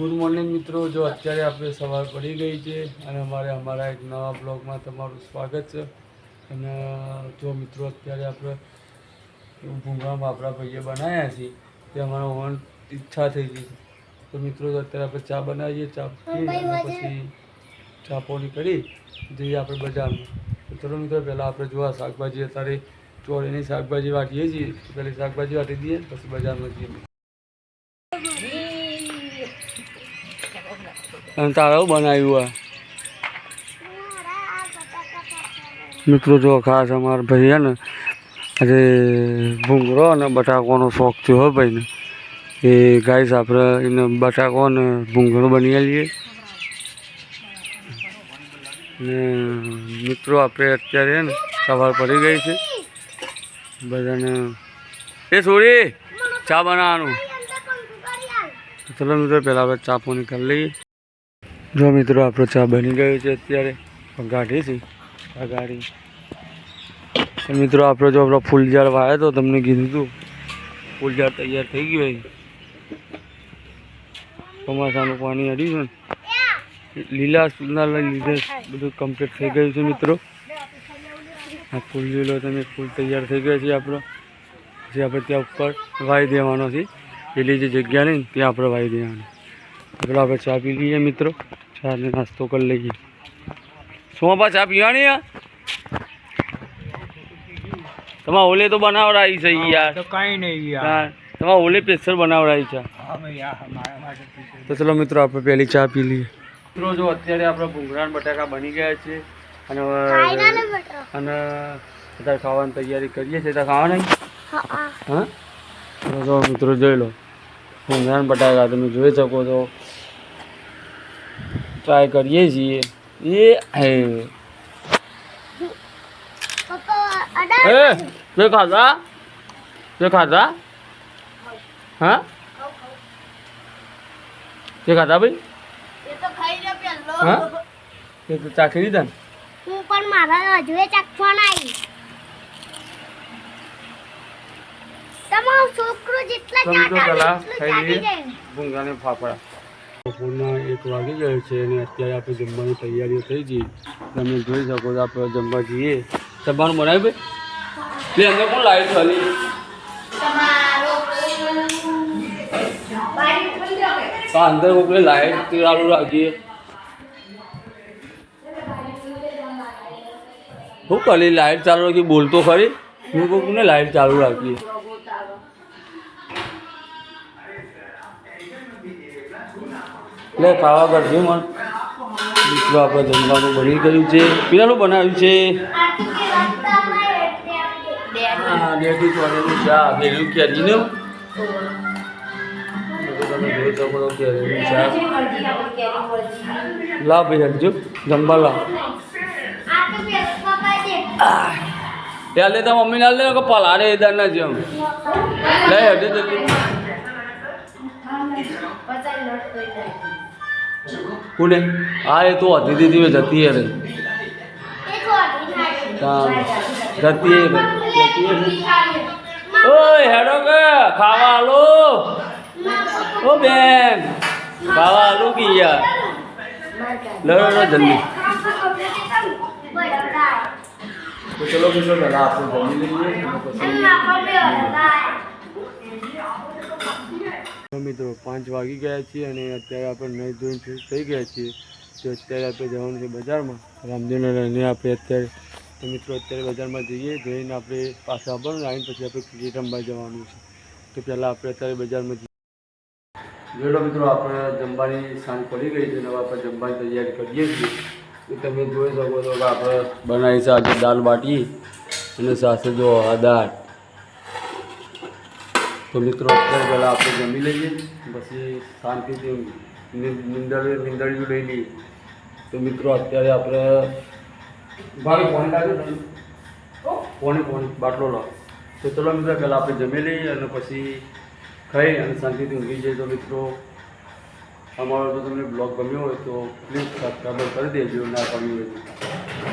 Good morning મિત્રો. જો અત્યારે આપણે સવાર પડી ગઈ છે અને અમારે અમારા એક નવા બ્લોગમાં તમારું સ્વાગત છે. અને જો મિત્રો અત્યારે આપણે ભૂંગામાં આપણા ભાઈએ બનાવ્યા છીએ તે અમારો ઓન ઈચ્છા થઈ ગઈ છે. તો મિત્રો અત્યારે આપણે ચા બનાવીએ ચા અને પછી ચા પોણી કરી જઈએ આપણે બજારમાં. ચલો મિત્રો પહેલાં આપણે જોવા શાકભાજી અત્યારે ચોળીની શાકભાજી વાટીએ છીએ. પહેલી શાકભાજી વાટી દઈએ પછી બજારમાં જઈએ. અને તારા બનાવ્યું આ. મિત્રો જો ખાસ અમારા ભાઈ ને આજે ભૂંગળો અને બટાકાનો શોખ થયો હોય ભાઈને. એ ગાઈસ આપણે એને બટાકો અને ભૂંગરો બની લઈએ ને મિત્રો આપણે અત્યારે ને સવાર પડી ગઈ છે. બધાને એ છોડી ચા બનાવવાનું. ચલો મિત્રો, પહેલાં આપણે ચા પાણી કરી લઈએ. જો મિત્રો આપણો ચા બની ગયો છે અત્યારે. ગાઢી છે. આ ગાડી. મિત્રો આપણો જો આપણો ફૂલ ઝાડ હતો તમને કીધું હતું ફૂલ ઝાડ તૈયાર થઈ ગયું ચોમાસાનું પાણી અડ્યું છે લીલા સુંદર લીધે બધું કમ્પ્લીટ થઈ ગયું છે મિત્રો. આ ફૂલ લીલો તમે, ફૂલ તૈયાર થઈ ગયો છે આપણો. જે આપણે ત્યાં ઉપર વાવી દેવાનો છે. પેલી જે જગ્યા નહીં, ત્યાં આપણે વાવી દેવાનું. પેલા આપણે ચા પી લઈએ મિત્રો. ચા ને નાસ્તો કરી લઈએ. બા ચા પીવાની તમારે ઓલે તો બનાવડાવી છે યાર. તો કઈ નહીં યાર. તમારે ઓલે સ્પેશિયલ બનાવડાવી છે. તો ચલો મિત્રો આપણે પહેલી ચા પી લઈએ. મિત્રો જો અત્યારે આપણે ભૂંગળા બટાકા બની ગયા છે. અને અને બધા ખાવાની તૈયારી કરીએ છીએ. ત્યાં ખાવા નહીં હા જો મિત્રો જોઈ લો. ભૂંગરાન બટાકા તમે જોઈ શકો છો. ટ્રાય કરીએ છીએ. એ એ તે ખાધા? તે ખાધા? હા? તે ખાધા ભાઈ? હા? તે તો ચાખી લીધા ને? હું પણ મારા હજુએ ચાખવાના આવી તમારો છોકરો જેટલા સમજો એટલું ચાટી જાય. ભૂંગાને ફાફડા. બપોરના એક વાગી ગયો છે અને અત્યારે આપણે જમવાની તૈયારીઓ થઈ ગઈ. તમે જોઈ શકો છો આપણે જમવા જઈએ. તમારું બનાવ્યું ભાઈ? એટલે અંદર કોણ લાઈટ ચાલી તો અંદર મોકલે લાઈટ ચાલુ રાખીએ શું કરી લાઈટ ચાલુ રાખી બોલતો ખરી. હું કોકને લાઈટ ચાલુ રાખીએ. એટલે ખાવા કરજે મન. મિત્રો આપણે જમવાનું બની ગયું છે. પીલાનું બનાવ્યું છે? હા ડેટી છો લા ભાઈ હટજો જમવા લા ત્યાં લેતા મમ્મી ના લે કે પલારે એદાર ના જેમ. લે હટજો જલ્દી. કોને? હા એ તો હતી દીધી જતી હે રે હા જતી. ઓય હેડો કે ખાવા આલો. ઓ બેન ખાવા આલો કે યાર લો લો લો જલ્દી. તો ચલો મિત્રો પહેલા આપણે જમી લઈએ. પછી મિત્રો, પાંચ વાગી ગયા છીએ અને અત્યારે આપણે નહીં ધોઈને ફ્રેશ થઈ ગયા છીએ. તો અત્યારે આપણે જવાનું છે બજારમાં. રામદેવને લઈને આપણે અત્યારે, તો મિત્રો અત્યારે બજારમાં જઈએ, જઈને આપણે પાછા આવવાનું આવીને પછી આપણે ક્રિકેટ રમવા જવાનું છે. તો પહેલાં આપણે અત્યારે બજારમાં જઈએ. જોડો મિત્રો, આપણે જમવાની સાંજ પડી ગઈ છે હવે આપણે જમવાની તૈયારી કરીએ છીએ. તો તમે જોઈ શકો છો કે આપણે બનાવી છે આજે દાલ બાટી અને સાથે જો આ દાળ તો મિત્રો, અત્યારે પહેલાં આપણે જમી લઈએ. પછી શાંતિથી નિ- નિંદર નિંદડિયું લઈ લઈએ. તો મિત્રો, અત્યારે આપણે ભાઈ ફોન લાગ્યો પોણી પોણી, બાટલો લો. તો ચલો મિત્રો, પહેલાં આપણે જમી લઈએ અને પછી ખાઈ અને શાંતિથી ઊંઘી જઈએ. તો મિત્રો, અમારો જો તમને બ્લોગ ગમ્યો હોય તો પ્લીઝ સબસ્ક્રાઈબર કરી દેજો, ના ગમ્યું હોય